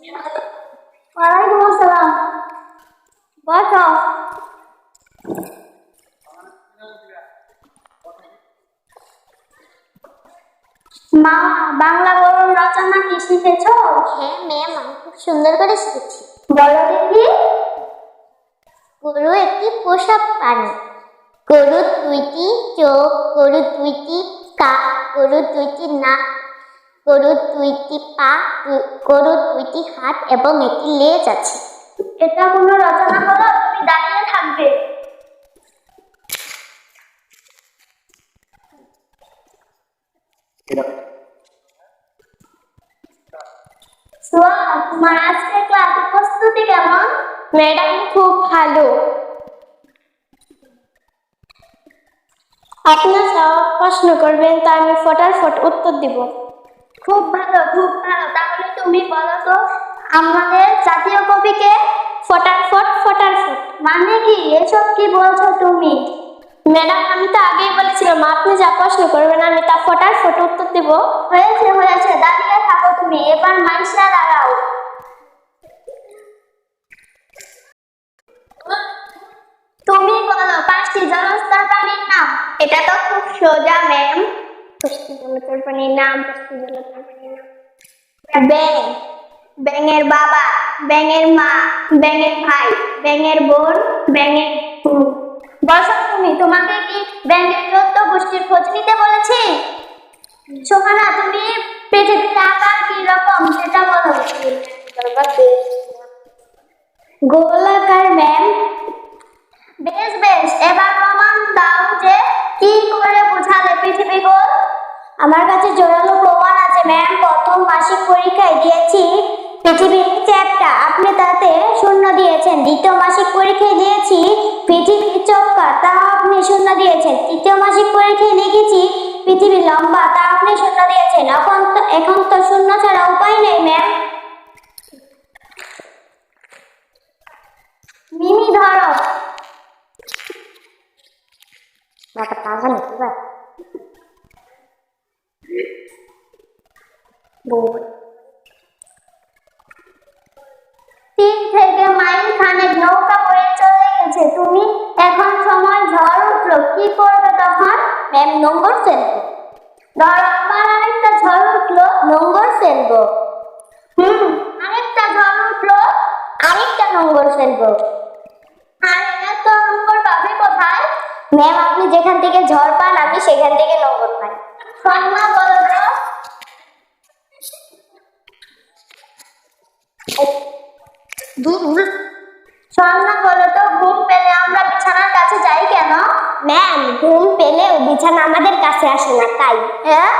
ওয়ালাইকুম আসসালাম। বসো। মা বাংলা গরুর রচনা কি শিখেছ? হ্যাঁ ম্যাম আমি খুব সুন্দর করে শিখেছি। বলো দেখি। গরু একটি পোষা প্রাণী। গরুর দুইটি চোখ গরুর দুইটি কাক গরুর দুইটি নাক গরুর দুইটি পা গরুর দুইটি হাত এবং একটি লেজ আছে এটা কোনো রচনা হলো তুমি দাঁড়িয়ে থাকবে তোমার প্রস্তুতি কেমন ম্যাডাম খুব ভালো আপনার সব প্রশ্ন করবেন তা আমি ফটাফট উত্তর দিব খুব ভালো খুব ভালো। তাহলে তুমি বলো তো আমাদের জাতীয় কবিকে ফটাফট ফটাফট। মানে কি? এসব কি বলছো তুমি? ম্যাডাম আমি তো আগেই বলেছিলাম আপনি যা প্রশ্ন করবেন আমি তা ফটাফট উত্তর দেব। হয়েছে হয়েছে দাঁড়িয়ে থাকো তুমি। এবার মাইসা দাঁড়াও। তুমি বলো পাঁচটি জলস্তর প্রাণীর নাম? এটা তো খুব সোজা ম্যাম। ব্যাঙের বাবা ব্যাঙের মা ব্যাঙের ভাই ব্যাঙের বোন ব্যাঙের তুমি তোমাকে কি ব্যাঙের চোদ্দ গোষ্ঠীর খোঁজ নিতে বলেছি সোহানা তুমি পৃথিবীর আকার কি রকম সেটা বলো গোলাকার ম্যাম বেশ বেশ এবার প্রমাণ দাও যে কি করে বোঝালে পৃথিবী গোল আমার কাছে জোরালো প্রমাণ আছে ম্যাম প্রথম মাসিক পরীক্ষায় দিয়েছি, পৃথিবীর চ্যাপ্টা আপনি তাতে শূন্য দিয়েছেন। দ্বিতীয় মাসিক পরীক্ষায় দিয়েছি, পৃথিবীর চক্কা, তা আপনি শূন্য দিয়েছেন। তৃতীয় মাসিক পরীক্ষায় লিখেছি, পৃথিবী লম্বা, তা আপনি শূন্য দিয়েছেন। এখন তো এখন তো শূন্য ছাড়া উপায় নেই ম্যাম মিমি, ধরো। তিন থেকে মাইল নৌকা চলে গেছে। তুমি এখন সময় ঝড় উঠল, কি করবে তখন? ম্যাম ফেলব। আরেকটা ঝড় উঠল নম্বর ফেলব। হুম, আরেকটা ঝড় উঠল, আরেকটা ফেলব। আর পাবে কোথায়? ম্যাম, আপনি যেখান থেকে ঝড় পান, আমি সেখান থেকে নম্বর পাই। সন্না বলো সন্না বলো তো ঘুম পেলে আমরা বিছানার কাছে যাই কেন? ম্যাম ঘুম পেলে বিছানা আমাদের কাছে আসে না তাই। হ্যাঁ।